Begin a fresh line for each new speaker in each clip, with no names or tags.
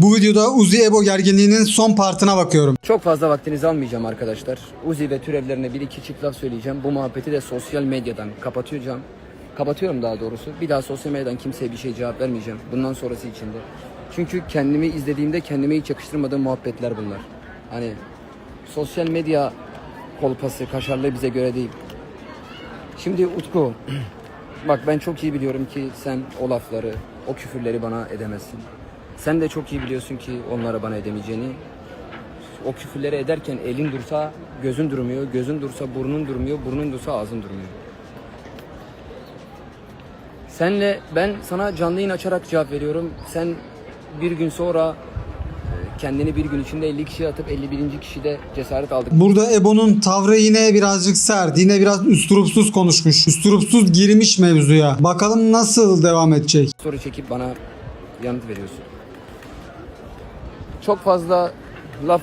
Bu videoda Uzi Ebo gerginliğinin son partına bakıyorum.
Çok fazla vaktinizi almayacağım arkadaşlar. Uzi ve türevlerine bir iki çift laf söyleyeceğim. Bu muhabbeti de sosyal medyadan kapatacağım. Kapatıyorum daha doğrusu. Bir daha sosyal medyadan kimseye bir şey cevap vermeyeceğim. Bundan sonrası için de. Çünkü kendimi izlediğimde kendime hiç yakıştırmadığım muhabbetler bunlar. Hani sosyal medya kolpası, kaşarlığı bize göre değil. Şimdi Utku, bak ben çok iyi biliyorum ki sen o lafları, o küfürleri bana edemezsin. Sen de çok iyi biliyorsun ki onları bana edemeyeceğini. O küfürleri ederken elin dursa gözün durmuyor, gözün dursa burnun durmuyor, burnun dursa ağzın durmuyor. Senle ben sana canlı yayın açarak cevap veriyorum. Sen bir gün sonra e, kendini bir gün içinde 50 kişiye atıp 51. kişide cesaret aldık.
Burada Ebo'nun tavrı yine birazcık sert. Yine biraz üstürupsuz konuşmuş. Üstürupsuz girmiş mevzuya. Bakalım nasıl devam edecek.
soru çekip bana yanıt veriyorsun. Çok fazla laf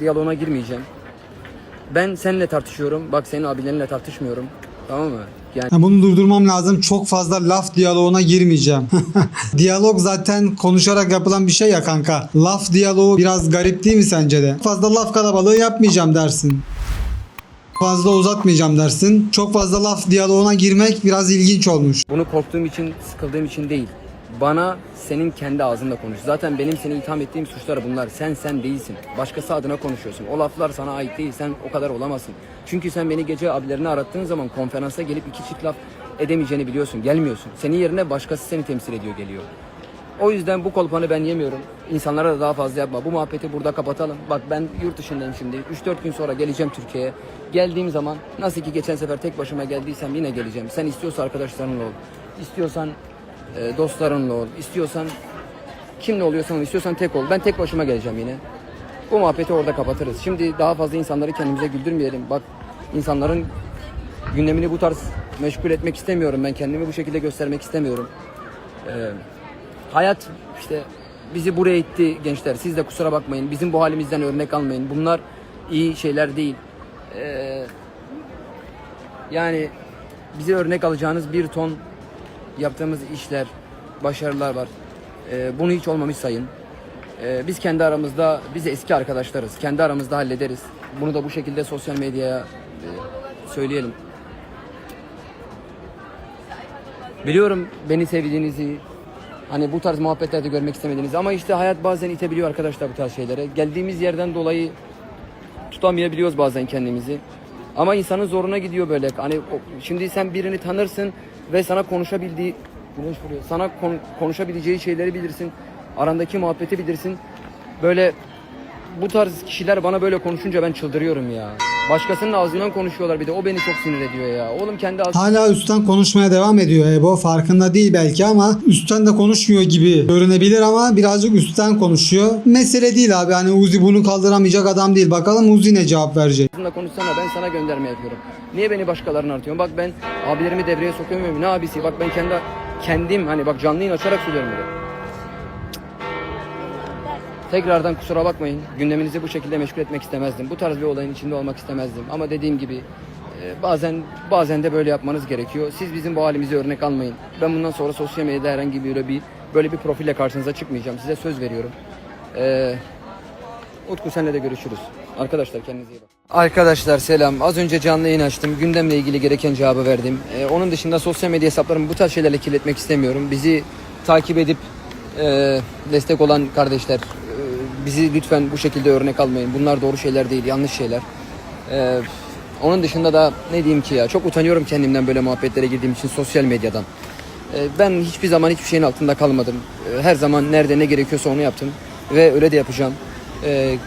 diyaloğuna girmeyeceğim. Ben seninle tartışıyorum. Bak senin abilerinle tartışmıyorum. Tamam mı? Yani
Ha, Bunu durdurmam lazım. Çok fazla laf diyaloğuna girmeyeceğim. Diyalog zaten konuşarak yapılan bir şey ya kanka. Laf diyaloğu biraz garip değil mi sence de? Fazla laf kalabalığı yapmayacağım dersin. Fazla uzatmayacağım dersin. Çok fazla laf diyaloğuna girmek biraz ilginç olmuş.
bunu korktuğum için, sıkıldığım için değil. Bana senin kendi ağzınla konuş. Zaten benim seni itham ettiğim suçlar bunlar. Sen sen değilsin. Başkası adına konuşuyorsun. O laflar sana ait değil. Sen o kadar olamazsın. Çünkü sen beni gece abilerini arattığın zaman konferansa gelip iki çift laf edemeyeceğini biliyorsun. Gelmiyorsun. Senin yerine başkası seni temsil ediyor geliyor. O yüzden bu kolpanı ben yemiyorum. İnsanlara da daha fazla yapma. Bu muhabbeti burada kapatalım. Bak ben yurt dışındayım şimdi. 3-4 gün sonra geleceğim Türkiye'ye. Geldiğim zaman nasıl ki geçen sefer tek başıma geldiysem yine geleceğim. Sen istiyorsan arkadaşlarınla ol. İstiyorsan e, dostlarınla ol. İstiyorsan kimle oluyorsan ol. İstiyorsan tek ol. Ben tek başıma geleceğim yine. Bu muhabbeti orada kapatırız. Şimdi daha fazla insanları kendimize güldürmeyelim. Bak insanların gündemini bu tarz meşgul etmek istemiyorum. Ben kendimi bu şekilde göstermek istemiyorum. Ee, hayat işte bizi buraya itti gençler. Siz de kusura bakmayın. Bizim bu halimizden örnek almayın. Bunlar iyi şeyler değil. Ee, yani bize örnek alacağınız bir ton yaptığımız işler, başarılar var. Ee, bunu hiç olmamış sayın. Ee, biz kendi aramızda, biz eski arkadaşlarız. Kendi aramızda hallederiz. Bunu da bu şekilde sosyal medyaya e, söyleyelim. Biliyorum beni sevdiğinizi, hani bu tarz muhabbetlerde görmek istemediğinizi ama işte hayat bazen itebiliyor arkadaşlar bu tarz şeylere. Geldiğimiz yerden dolayı tutamayabiliyoruz bazen kendimizi. Ama insanın zoruna gidiyor böyle. Hani şimdi sen birini tanırsın ve sana konuşabildiği güneş vuruyor. Sana kon- konuşabileceği şeyleri bilirsin. Arandaki muhabbeti bilirsin. Böyle bu tarz kişiler bana böyle konuşunca ben çıldırıyorum ya. Başkasının ağzından konuşuyorlar bir de o beni çok sinir ediyor ya. Oğlum kendi ağzından
Hala üstten konuşmaya devam ediyor Ebo. Farkında değil belki ama üstten de konuşmuyor gibi görünebilir ama birazcık üstten konuşuyor. Mesele değil abi. Hani Uzi bunu kaldıramayacak adam değil. Bakalım Uzi ne cevap verecek.
Ağzınla konuşsana ben sana gönderme yapıyorum. Niye beni başkalarına artıyorsun? Bak ben abilerimi devreye sokamıyorum. Ne abisi? Bak ben kendi kendim hani bak canlı yayın açarak söylüyorum bunu. Tekrardan kusura bakmayın. Gündeminizi bu şekilde meşgul etmek istemezdim. Bu tarz bir olayın içinde olmak istemezdim. Ama dediğim gibi e, bazen bazen de böyle yapmanız gerekiyor. Siz bizim bu halimizi örnek almayın. Ben bundan sonra sosyal medyada herhangi böyle bir böyle bir profille karşınıza çıkmayacağım. Size söz veriyorum. Eee Utku senle de görüşürüz. Arkadaşlar kendinize iyi bakın. Arkadaşlar selam. Az önce canlı yayın açtım. Gündemle ilgili gereken cevabı verdim. Ee, onun dışında sosyal medya hesaplarımı bu tarz şeylerle kirletmek istemiyorum. Bizi takip edip e, destek olan kardeşler bizi lütfen bu şekilde örnek almayın. Bunlar doğru şeyler değil, yanlış şeyler. Ee, onun dışında da ne diyeyim ki ya çok utanıyorum kendimden böyle muhabbetlere girdiğim için sosyal medyadan. Ee, ben hiçbir zaman hiçbir şeyin altında kalmadım. Ee, her zaman nerede ne gerekiyorsa onu yaptım ve öyle de yapacağım. Ee,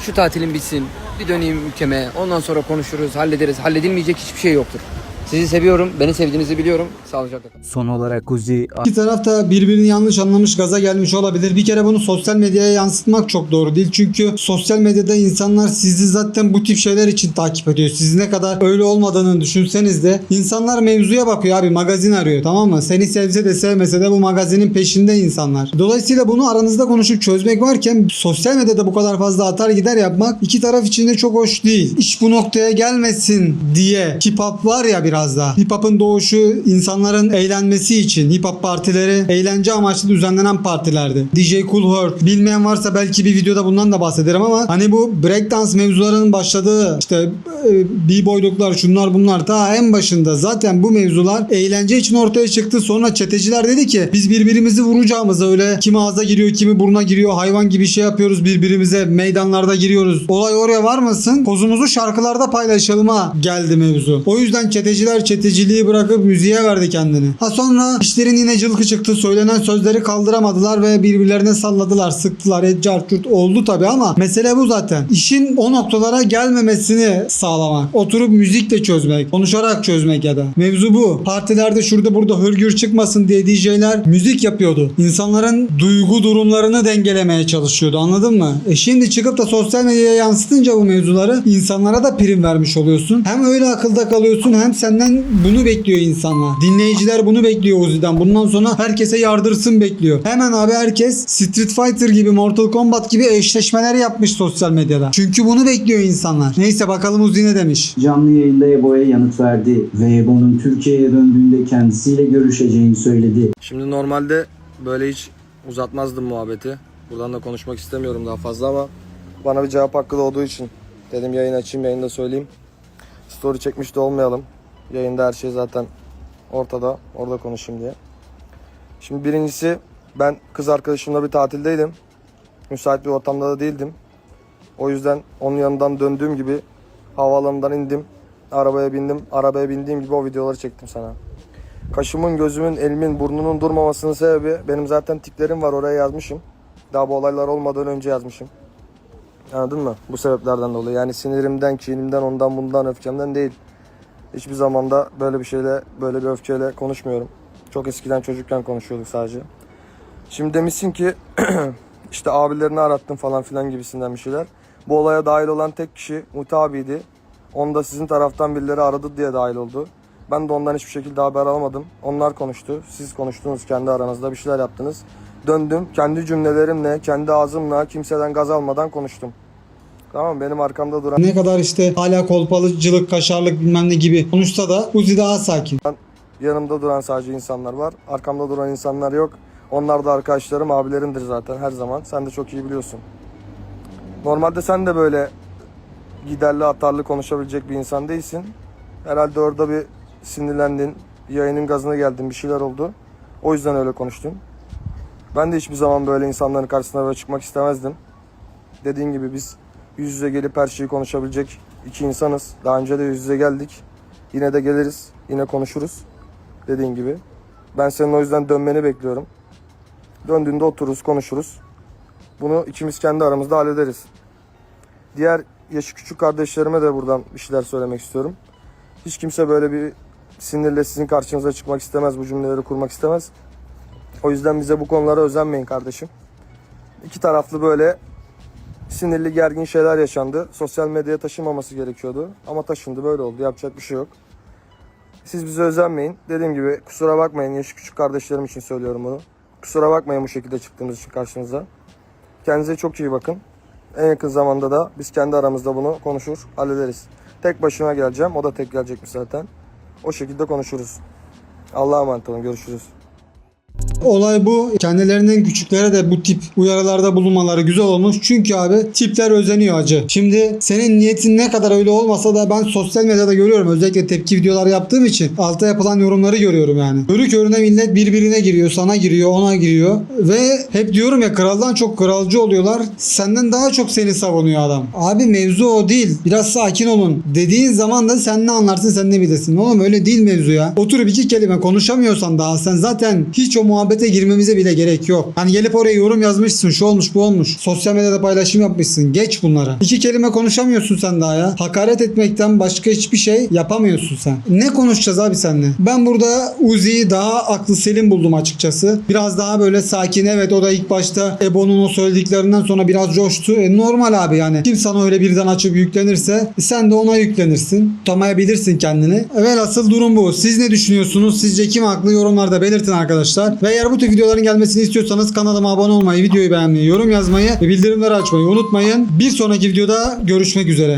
şu tatilim bitsin, bir döneyim ülkeme, ondan sonra konuşuruz, hallederiz. Halledilmeyecek hiçbir şey yoktur. Sizi seviyorum, beni sevdiğinizi biliyorum. Sağlıcakla kalın.
Son olarak Uzi
İki taraf da birbirini yanlış anlamış gaza gelmiş olabilir. Bir kere bunu sosyal medyaya yansıtmak çok doğru değil. Çünkü sosyal medyada insanlar sizi zaten bu tip şeyler için takip ediyor. Siz ne kadar öyle olmadığını düşünseniz de insanlar mevzuya bakıyor abi magazin arıyor tamam mı? Seni sevse de sevmese de bu magazinin peşinde insanlar. Dolayısıyla bunu aranızda konuşup çözmek varken sosyal medyada bu kadar fazla atar gider yapmak iki taraf için de çok hoş değil. İş bu noktaya gelmesin diye kipap var ya biraz daha. Hip hop'un doğuşu insanların eğlenmesi için hip hop partileri eğlence amaçlı düzenlenen partilerdi. DJ Cool Herc bilmeyen varsa belki bir videoda bundan da bahsederim ama hani bu breakdance mevzularının başladığı işte e, b-boyluklar şunlar bunlar ta en başında zaten bu mevzular eğlence için ortaya çıktı. Sonra çeteciler dedi ki biz birbirimizi vuracağımıza öyle kimi ağza giriyor kimi buruna giriyor hayvan gibi şey yapıyoruz birbirimize meydanlarda giriyoruz. Olay oraya varmasın. Kozumuzu şarkılarda paylaşalım'a geldi mevzu. O yüzden çeteciler çeteciliği bırakıp müziğe verdi kendini. Ha sonra işlerin yine cılkı çıktı. Söylenen sözleri kaldıramadılar ve birbirlerine salladılar, sıktılar. Edcar Kürt oldu tabi ama mesele bu zaten. İşin o noktalara gelmemesini sağlamak. Oturup müzikle çözmek, konuşarak çözmek ya da. Mevzu bu. Partilerde şurada burada hırgür çıkmasın diye DJ'ler müzik yapıyordu. İnsanların duygu durumlarını dengelemeye çalışıyordu. Anladın mı? E şimdi çıkıp da sosyal medyaya yansıtınca bu mevzuları insanlara da prim vermiş oluyorsun. Hem öyle akılda kalıyorsun hem senden bunu bekliyor insanlar. Dinleyiciler bunu bekliyor Uzi'den. Bundan sonra herkese yardırsın bekliyor. Hemen abi herkes Street Fighter gibi Mortal Kombat gibi eşleşmeler yapmış sosyal medyada. Çünkü bunu bekliyor insanlar. Neyse bakalım Uzi ne demiş.
Canlı yayında Ebo'ya yanıt verdi ve Ebo'nun Türkiye'ye döndüğünde kendisiyle görüşeceğini söyledi.
Şimdi normalde böyle hiç uzatmazdım muhabbeti. Buradan da konuşmak istemiyorum daha fazla ama bana bir cevap hakkı doğduğu için dedim yayın açayım yayında söyleyeyim. Story çekmiş de olmayalım. Yayında her şey zaten ortada. Orada konuşayım diye. Şimdi birincisi ben kız arkadaşımla bir tatildeydim. Müsait bir ortamda da değildim. O yüzden onun yanından döndüğüm gibi havaalanından indim. Arabaya bindim. Arabaya bindiğim gibi o videoları çektim sana. Kaşımın, gözümün, elimin, burnunun durmamasının sebebi benim zaten tiklerim var oraya yazmışım. Daha bu olaylar olmadan önce yazmışım. Anladın mı? Bu sebeplerden dolayı. Yani sinirimden, kinimden, ondan bundan, öfkemden değil. Hiçbir zamanda böyle bir şeyle, böyle bir öfkeyle konuşmuyorum. Çok eskiden çocukken konuşuyorduk sadece. Şimdi demişsin ki işte abilerini arattın falan filan gibisinden bir şeyler. Bu olaya dahil olan tek kişi Muti abiydi. Onu da sizin taraftan birileri aradı diye dahil oldu. Ben de ondan hiçbir şekilde haber alamadım. Onlar konuştu. Siz konuştunuz kendi aranızda bir şeyler yaptınız. Döndüm kendi cümlelerimle, kendi ağzımla kimseden gaz almadan konuştum. Tamam benim arkamda duran
Ne kadar işte hala kolpalıcılık, kaşarlık bilmem ne gibi konuşsa da Uzi daha sakin.
yanımda duran sadece insanlar var. Arkamda duran insanlar yok. Onlar da arkadaşlarım, abilerimdir zaten her zaman. Sen de çok iyi biliyorsun. Normalde sen de böyle giderli atarlı konuşabilecek bir insan değilsin. Herhalde orada bir sinirlendin, yayının gazına geldin, bir şeyler oldu. O yüzden öyle konuştun. Ben de hiçbir zaman böyle insanların karşısına böyle çıkmak istemezdim. Dediğin gibi biz yüz yüze gelip her şeyi konuşabilecek iki insanız. Daha önce de yüz yüze geldik. Yine de geliriz, yine konuşuruz. Dediğin gibi. Ben senin o yüzden dönmeni bekliyorum. Döndüğünde otururuz, konuşuruz. Bunu ikimiz kendi aramızda hallederiz. Diğer yaşı küçük kardeşlerime de buradan bir şeyler söylemek istiyorum. Hiç kimse böyle bir sinirle sizin karşınıza çıkmak istemez, bu cümleleri kurmak istemez. O yüzden bize bu konulara özenmeyin kardeşim. İki taraflı böyle sinirli gergin şeyler yaşandı. Sosyal medyaya taşınmaması gerekiyordu. Ama taşındı böyle oldu. Yapacak bir şey yok. Siz bize özenmeyin. Dediğim gibi kusura bakmayın. Yaşı küçük kardeşlerim için söylüyorum bunu. Kusura bakmayın bu şekilde çıktığımız için karşınıza. Kendinize çok iyi bakın. En yakın zamanda da biz kendi aramızda bunu konuşur, hallederiz. Tek başıma geleceğim. O da tek gelecekmiş zaten. O şekilde konuşuruz. Allah'a emanet olun. Görüşürüz.
Olay bu. Kendilerinden küçüklere de bu tip uyarılarda bulunmaları güzel olmuş. Çünkü abi tipler özeniyor acı. Şimdi senin niyetin ne kadar öyle olmasa da ben sosyal medyada görüyorum. Özellikle tepki videoları yaptığım için altta yapılan yorumları görüyorum yani. Körü körüne millet birbirine giriyor. Sana giriyor, ona giriyor. Ve hep diyorum ya kraldan çok kralcı oluyorlar. Senden daha çok seni savunuyor adam. Abi mevzu o değil. Biraz sakin olun. Dediğin zaman da sen ne anlarsın sen ne bilirsin. Oğlum öyle değil mevzu ya. Oturup iki kelime konuşamıyorsan daha sen zaten hiç o muhabbete girmemize bile gerek yok. Hani gelip oraya yorum yazmışsın şu olmuş bu olmuş. Sosyal medyada paylaşım yapmışsın. Geç bunlara. İki kelime konuşamıyorsun sen daha ya. Hakaret etmekten başka hiçbir şey yapamıyorsun sen. Ne konuşacağız abi seninle? Ben burada Uzi'yi daha aklı selim buldum açıkçası. Biraz daha böyle sakin. Evet o da ilk başta Ebo'nun o söylediklerinden sonra biraz coştu. E, normal abi yani. Kim sana öyle birden açıp yüklenirse e, sen de ona yüklenirsin. Tutamayabilirsin kendini. Velhasıl durum bu. Siz ne düşünüyorsunuz? Sizce kim haklı? Yorumlarda belirtin arkadaşlar. Ve eğer bu tür videoların gelmesini istiyorsanız kanalıma abone olmayı, videoyu beğenmeyi, yorum yazmayı ve bildirimleri açmayı unutmayın. Bir sonraki videoda görüşmek üzere.